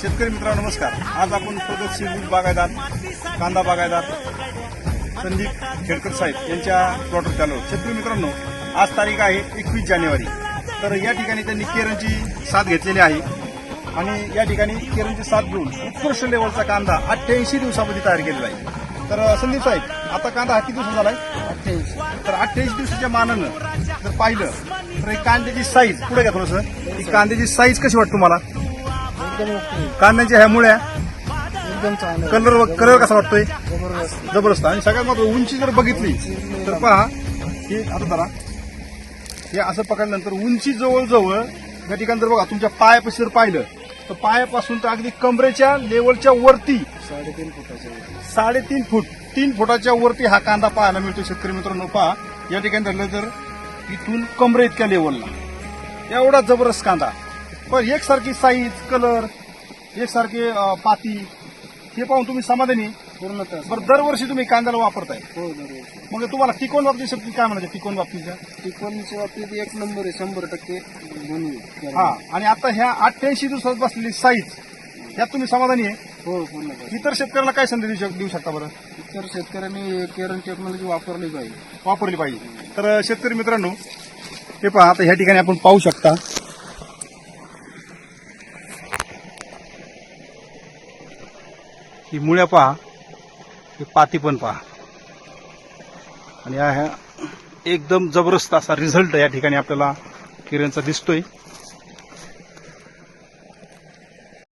शेतकरी मित्रांनो नमस्कार. आज आपण प्रगतशील बागायदार कांदा बागायदार संदीप खेडकर साहेब यांच्या प्लॉटवर आलो. शेतकरी मित्रांनो आज तारीख आहे एकवीस जानेवारी. तर या ठिकाणी त्यांनी केरनची साथ घेतलेली आहे. आणि या ठिकाणी केरनची साथ घेऊन उत्कृष्ट लेवलचा कांदा अठ्ठ्याऐंशी दिवसामध्ये तयार केलेला आहे. तर संदीप साहेब आता कांदा हा किती दिवसाचा झालाय? अठ्ठ्याऐंशी. तर अठ्ठ्याऐंशी दिवसाच्या मानानं जर पाहिलं तर कांद्याची साईज पुढे घ्या थोडंसं. कांद्याची साईज कशी वाटते तुम्हाला? एकदम ओके. कांद्याच्या ह्या मुळ्या एकदम चांगलं. कलर कलर कसा वाटतोय? जबरदस्त. जबरदस्त. आणि सगळ्यात महत्वाचं उंची जर बघितली तर पहा हे आता जरा हे असं पकडल्यानंतर उंची जवळजवळ या ठिकाणी जर बघा तुमच्या पायापाशी जर पाहिलं तर पायापासून तर अगदी कमरेच्या लेवलच्या वरती साडेतीन फुटाचे साडेतीन फूट तीन फुटाच्या वरती हा कांदा पाहायला मिळतो शेतकरी मित्रांनो. पहा या ठिकाणी धरलं तर इथून कमरे इतक्या लेवलला. एवढा जबरदस्त कांदा. पण एकसारखी साईज कलर एकसारखे अं, पाती हे पाहून तुम्ही समाधानी? पूर्णतः बरं दरवर्षी तुम्ही कांद्याला वापरताय. हो दरवर्षी. मग तुम्हाला टिकवून बाबतीत शक्ती काय म्हणायचं? टिकवून बाबतीच्या टिकवणीच्या बाबतीत एक नंबर आहे शंभर टक्के बनवी हा आणि आता ह्या अठ्ठ्याऐंशी दिवसात बसलेली साईज यात तुम्ही समाधानी आहे? हो पूर्णतः. इतर शेतकऱ्यांना काय संधी देऊ शक- देऊ शकता बरं? इतर शेतकऱ्यांनी केरन टेक्नॉलॉजी वापरली पाहिजे. वापरली पाहिजे. तर शेतकरी मित्रांनो हे पहा आता ह्या ठिकाणी आपण पाहू शकता. ही मुळ्या पहा ही पाती पण पहा. आणि ह्या एकदम जबरदस्त असा रिझल्ट या ठिकाणी आपल्याला किरणचा दिसतोय.